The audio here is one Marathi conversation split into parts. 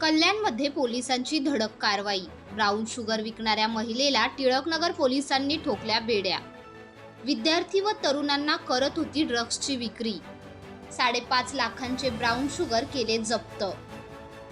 कल्याणमध्ये पोलिसांची धडक कारवाई. ब्राऊन शुगर विकणाऱ्या महिलेला टिळकनगर पोलिसांनी ठोकल्या बेड्या. विद्यार्थी व तरुणांना करत होती ड्रग्सची विक्री. साडेपाच लाखांचे ब्राऊन शुगर केले जप्त.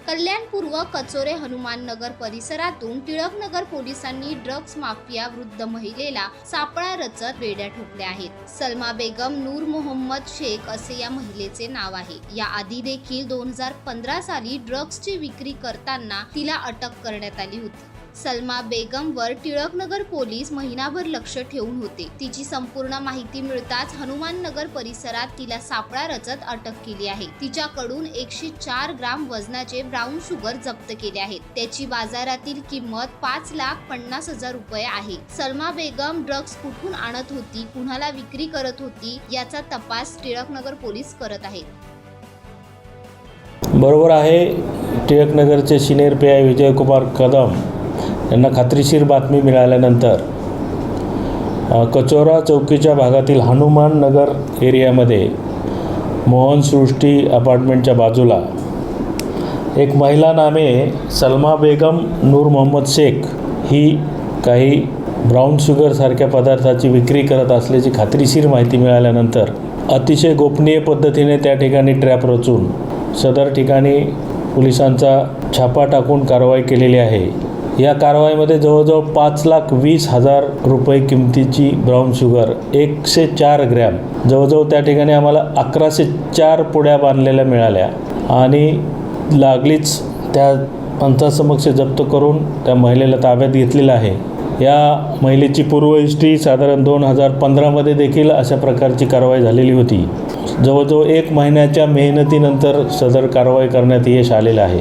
कल्याणपूर्व कचोरे हनुमान नगर परिसरातून टिळकनगर पोलिसांनी ड्रग्ज माफिया वृद्ध महिलेला सापळा रचत बेड्या ठोकल्या आहेत. सलमा बेगम नूर मोहम्मद शेख असे या महिलेचे नाव आहे. या आधी देखील दोन हजार पंधरा साली ड्रग्जची विक्री करताना तिला अटक करण्यात आली होती. सलमा बेगमवर टिळकनगर पोलीस महिनाभर लक्ष ठेवून होते. तिची संपूर्ण माहिती मिळताच हनुमान नगर परिसरात तिला सापळा रचत अटक केली आहे. तिच्याकडून एकशे चार ग्राम वजनाचे ब्राऊन शुगर जप्त केले आहेत. त्याची बाजारातील किंमत पाच लाख पन्नास हजार रुपये आहे. सलमा बेगम ड्रग्ज कुठून आणत होती कुणाला विक्री करत होती याचा तपास टिळकनगर पोलीस करत आहेत. बरोबर आहे टिळकनगरचे senior P I Vijaykumar Kadam यांना खात्रीशीर बातमी मिळाल्यानंतर कचोरा चौकीच्या भागातील हनुमान नगर एरियामध्ये मोहन सृष्टी अपार्टमेंटच्या बाजूला एक महिला नामे सलमा बेगम नूर मोहम्मद शेख ही काही ब्राऊन शुगरसारख्या पदार्थाची विक्री करत असल्याची खात्रीशीर माहिती मिळाल्यानंतर अतिशय गोपनीय पद्धतीने त्या ठिकाणी ट्रॅप रचून सदर ठिकाणी पोलिसांचा छापा टाकून कारवाई केलेली आहे. या कारवाईमध्ये जवळजवळ पाच लाख वीस हजार रुपये किमतीची ब्राऊन शुगर एकशे चार ग्रॅम जवळजवळ त्या ठिकाणी आम्हाला अकराशे चार पुड्या बांधलेल्या मिळाल्या. आणि लागलीच त्या पंचासमक्ष जप्त करून त्या महिलेला ताब्यात घेतलेलं आहे. या महिलेची पूर्व हिस्ट्री साधारण दोन हजार पंधरामध्ये देखील अशा प्रकारची कारवाई झालेली होती. जवळजवळ एक महिन्याच्या मेहनतीनंतर सदर कारवाई करण्यात यश आलेलं आहे.